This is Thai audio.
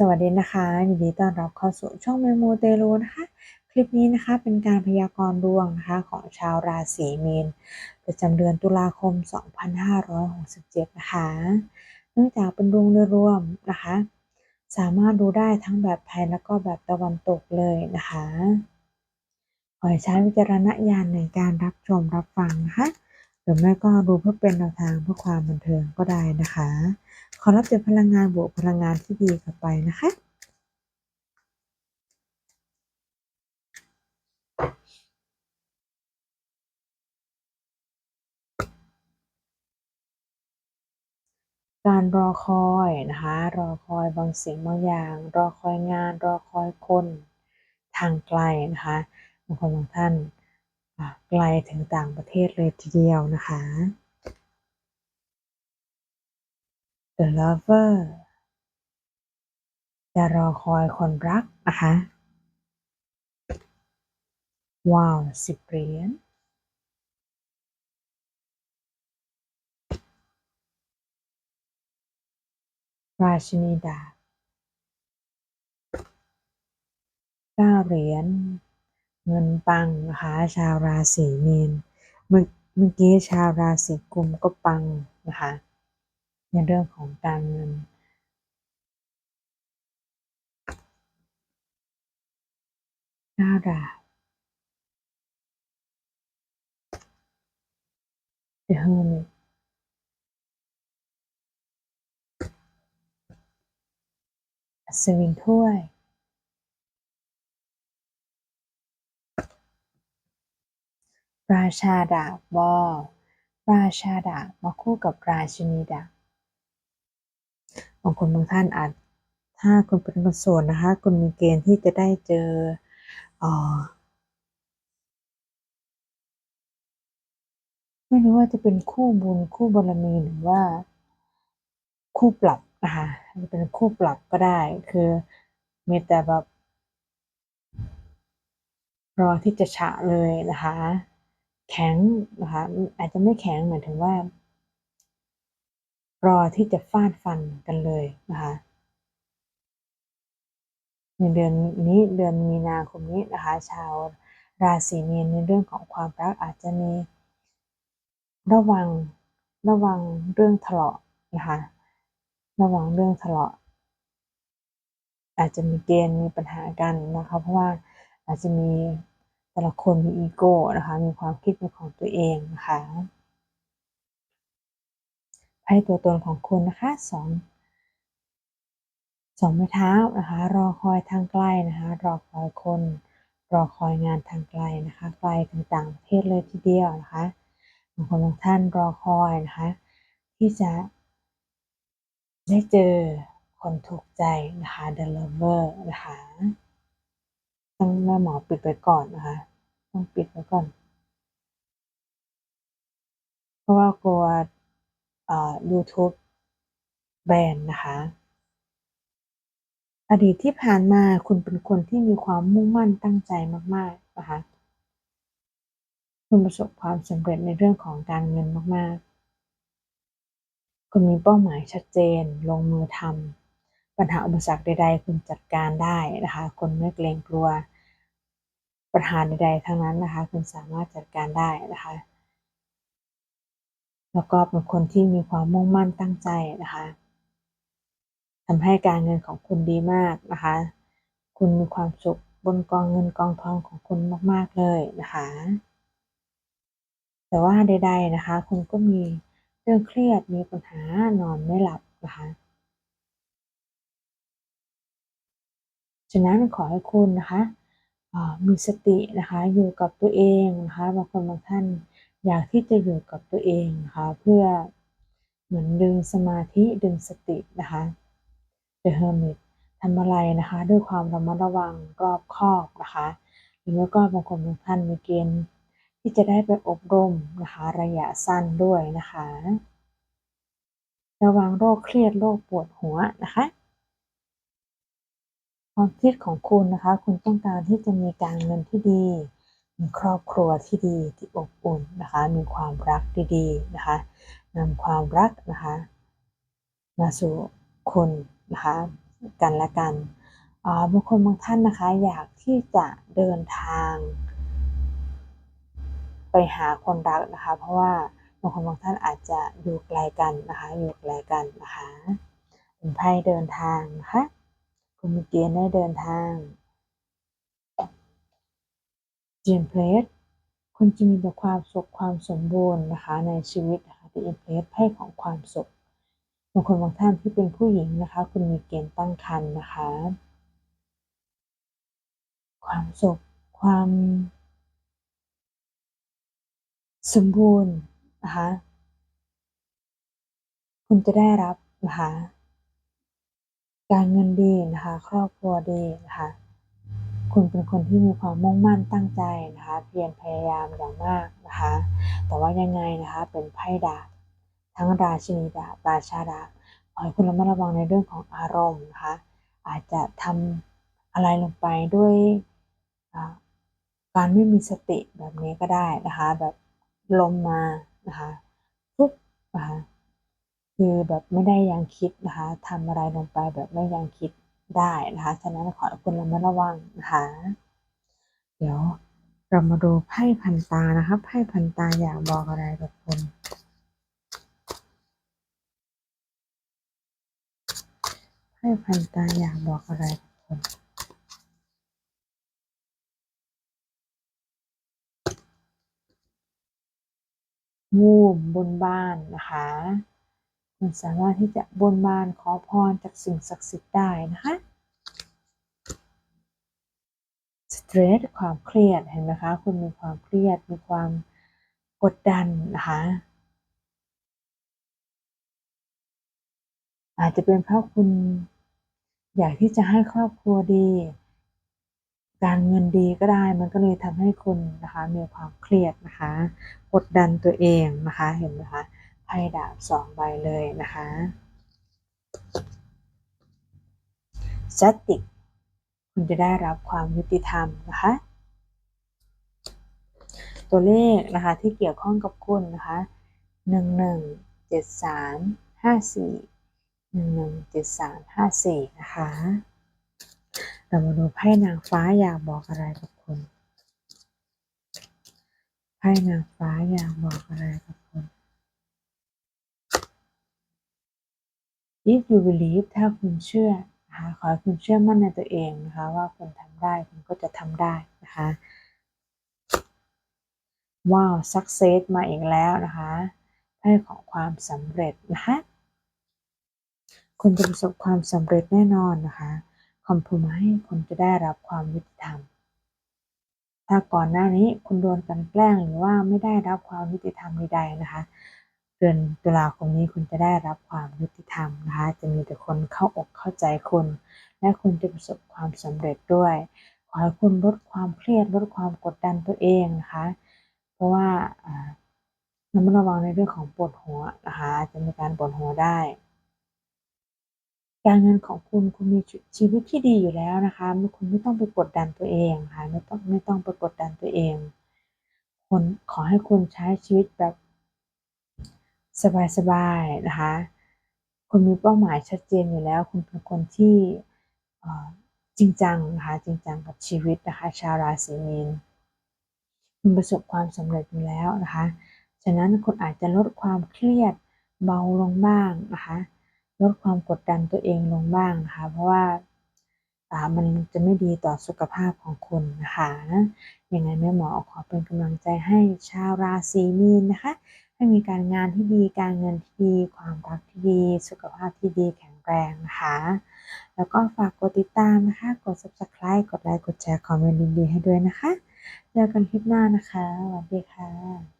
สวัสดีนะคะยินดีต้อนรับเข้าสู่ช่องเมโมเตโลนะคะ คลิปนี้นะคะเป็นการพยากรณ์ดวงนะคะของชาวราศีมีนประจำเดือนตุลาคม 2567 นะคะ เนื่องจากเป็นดวงโดยรวมนะคะ สามารถดูได้ทั้งแบบไทยแล้วก็แบบตะวันตกเลยนะคะขอให้ใช้วิจารณญาณในการรับชมรับฟังนะคะหรือไม่ก็ดูเพื่อเป็นแนวทางเพื่อความบันเทิงก็ได้นะคะ ขอรับเจอพลังงานบวกพลังงานที่ดีกลับไปนะคะ การรอคอยนะคะ รอคอยบางสิ่งบางอย่าง รอคอยงาน รอคอยคนทางไกลนะคะบางคนบางท่านไกลถึงต่างประเทศเลยทีเดียวนะคะ The Lover จะรอคอยคนรักนะคะ ว้าวสิบเหรียญราชินีดาบเก้าเหรียญเงินปังนะคะชาวราศีมีนเมื่อเมื่อกี้ชาวราศีกุมก็ปังนะคะ ในเรื่องของการเงินเก้าดาบ The Hermit อัศวินถ้วยราชาดาบวอลราชาดาบมาคู่กับราชินีดาบ บางคนบางท่านอาจ ถ้าคุณเป็นคนโสดนะคะ คุณมีเกณฑ์ที่จะได้เจออ่อไม่รู้ว่าจะเป็นคู่บุญคู่บารมีหรือว่า คู่ปรับนะคะจะเป็นคู่ปรับก็ได้คือมีแต่แบบ รอที่จะฉะเลยนะคะ แข็งนะคะ อาจจะไม่แข็งหมายถึงว่า รอที่จะฟาดฟันกันเลยนะคะในเดือนนี้เดือนมีนาคมนี้นะคะชาวราศีมีนในเรื่องของความรักอาจจะมีระวังระวังเรื่องทะเลาะนะคะระวังเรื่องทะเลาะ อาจจะมีเกณฑ์มีปัญหากันนะคะ เพราะว่าอาจจะมีแต่ละคนมีอีโก้นะคะ มีความคิดเป็นของตัวเองนะคะ ไพ่ตัวตนของคุณนะคะสองสองไม้เท้านะคะ รอคอยทางไกลนะคะ รอคอยคน รอคอยงานทางไกลนะคะ ไกลถึงต่างประเทศเลยทีเดียวนะคะบางคนบางท่านรอคอยนะคะ ที่จะได้เจอคนถูกใจนะคะ The Lover นะคะต้องแม่หมอปิดไว้ก่อนนะคะ ต้องปิดไว้ก่อน เพราะว่ากลัว YouTube แบนนะคะ อดีตที่ผ่านมาคุณเป็นคนที่มีความมุ่งมั่นตั้งใจมาก ๆ นะคะ คุณประสบความสำเร็จในเรื่องของการเงินมาก ๆ คุณมีเป้าหมายชัดเจน ลงมือทำปัญหาอุปสรรคใด ๆ คุณจัดการได้นะคะ คุณไม่เกรงกลัวปัญหาใด ๆ ทั้งนั้นนะคะ คุณสามารถจัดการได้นะคะ แล้วก็เป็นคนที่มีความมุ่งมั่นตั้งใจนะคะทำให้การเงินของคุณดีมากนะคะ คุณมีความสุขบนกองเงินกองทองของคุณมาก ๆ เลยนะคะ แต่ว่าใด ๆนะคะ คุณก็มีเรื่องเครียดมีปัญหานอนไม่หลับนะคะ ฉะนั้นขอให้คุณนะคะมีสตินะคะอยู่กับตัวเองนะคะบางคนบางท่าน อยากที่จะอยู่กับตัวเองนะคะเพื่อเหมือนดึงสมาธิดึงสตินะคะ The Hermit ทำอะไรนะคะ ด้วยความระมัดระวังรอบคอบนะคะหรือว่าก็บางคนบางท่านมีเกณฑ์ที่จะได้ไปอบรมนะคะระยะสั้นด้วยนะคะ ระวังโรคเครียดโรคปวดหัวนะคะความคิดของคุณนะคะ คุณต้องการที่จะมีการเงินที่ดี มีครอบครัวที่ดีที่อบอุ่นนะคะ มีความรักดีๆนะคะนำความรักนะคะมาสู่คุณนะคะกันและกันบางคนบางท่านนะคะ อยากที่จะเดินทาง ไปหาคนรักนะคะ เพราะว่าบางคนบางท่านอาจจะอยู่ไกลกันนะคะ อยู่ไกลกันนะคะเป็นไพ่เดินทางนะคะคุณมีเกณฑ์ได้เดินทาง จียนเพลสคุณจะมีแต่ความสุขความสมบูรณ์นะคะในชีวิตนะคะที่อินเพลสไพ่ของความสุขบางคนบางท่านที่เป็นผู้หญิงนะคะ คุณมีเกณฑ์ตั้งครรภ์นะคะ ความสุขความ สมบูรณ์นะคะคุณจะได้รับนะคะการเงินดีนะคะ ครอบครัวดีนะคะ คุณเป็นคนที่มีความมุ่งมั่นตั้งใจนะคะ เพียรพยายามอย่างมากนะคะ แต่ว่ายังไงนะคะเป็นไพ่ดาบทั้งราชินีดาบราชาดาบขอให้คุณระมัดระวังในเรื่องของอารมณ์นะคะ อาจจะทำอะไรลงไปด้วยการไม่มีสติแบบนี้ก็ได้นะคะ แบบลมมานะคะปุ๊บนะคะคือแบบไม่ได้ยังคิดนะคะทำอะไรลงไปแบบไม่ยังคิด ได้นะคะฉะนั้นขอคุณระมัดระวังนะคะ เดี๋ยวเรามาดูไพ่พันตานะคะไพ่พันตาอยากบอกอะไรกับคุณไพ่พันตาอยากบอกอะไรกับคุณวูบบนบ้านนะคะ คุณสามารถที่จะบนบานขอพรจากสิ่งศักดิ์สิทธิ์ได้นะคะสเตรสความเครียดเห็นไหมคะ คุณมีความเครียดมีความกดดันนะคะอาจจะเป็นเพราะคุณอยากที่จะให้ครอบครัวดี การเงินดีก็ได้ มันก็เลยทำให้คุณนะคะ มีความเครียดนะคะ กดดันตัวเองนะคะ เห็นไหมคะ ไพ่ดาบสองใบเลยนะคะจัติกคุณจะได้รับความยุติธรรมนะคะ ตัวเลขนะคะที่เกี่ยวข้องกับคุณนะคะหนึ่งหนึ่งเจ็ดสามห้าสี่หนึ่งหนึ่งเจ็ดสามห้าสี่นะคะ เรามาดูไพ่นางฟ้าอยากบอกอะไรกับคุณไพ่นางฟ้าอยากบอกอะไรกับคุณ if you believe ถ้าคุณเชื่อนะคะขอให้คุณเชื่อมั่นในตัวเองนะคะว่าคุณทำได้คุณก็จะทำได้นะคะว้าว success มาอีกแล้วนะคะไพ่ของความสำเร็จนะคะคุณจะประสบความสำเร็จแน่นอนนะคะคอมพูมให้คุณจะได้รับความยุติธรรม ถ้าก่อนหน้านี้คุณโดนกันแกล้งหรือว่าไม่ได้รับความยุติธรรมใดๆนะคะ เดือนตุลาคมนี้คุณจะได้รับความยุติธรรมนะคะ จะมีแต่คนเข้าอกเข้าใจคุณ และคุณจะประสบความสำเร็จด้วย ขอให้คุณลดความเครียดลดความกดดันตัวเองนะคะ เพราะว่าระมัดระวังในเรื่องของปวดหัวนะคะจะมีการปวดหัวได้ การเงินของคุณคุณมีชีวิตที่ดีอยู่แล้วนะคะคุณไม่ต้องไปกดดันตัวเองค่ะไม่ต้องไม่ต้องไปกดดันตัวเองคนขอให้คุณใช้ชีวิตแบบ สบายๆนะคะ คุณมีเป้าหมายชัดเจนอยู่แล้ว คุณเป็นคนที่จริงจังนะคะจริงจังกับชีวิตนะคะ ชาวราศีมีนคุณประสบความสำเร็จอยู่แล้วนะคะ ฉะนั้นคุณอาจจะลดความเครียดเบาลงบ้างนะคะ ลดความกดดันตัวเองลงบ้างนะคะ เพราะว่ามันจะไม่ดีต่อสุขภาพของคุณนะคะยังไงแม่หมอขอเป็นกำลังใจให้ชาวราศีมีนนะคะ ให้มีการงานที่ดี การเงินที่ดี ความรักที่ดี สุขภาพที่ดีแข็งแรงนะคะ แล้วก็ฝากกดติดตามนะคะ กด subscribe กดไลค์ กดแชร์ คอมเมนต์ดีๆให้ด้วยนะคะ เจอกันคลิปหน้านะคะ สวัสดีค่ะ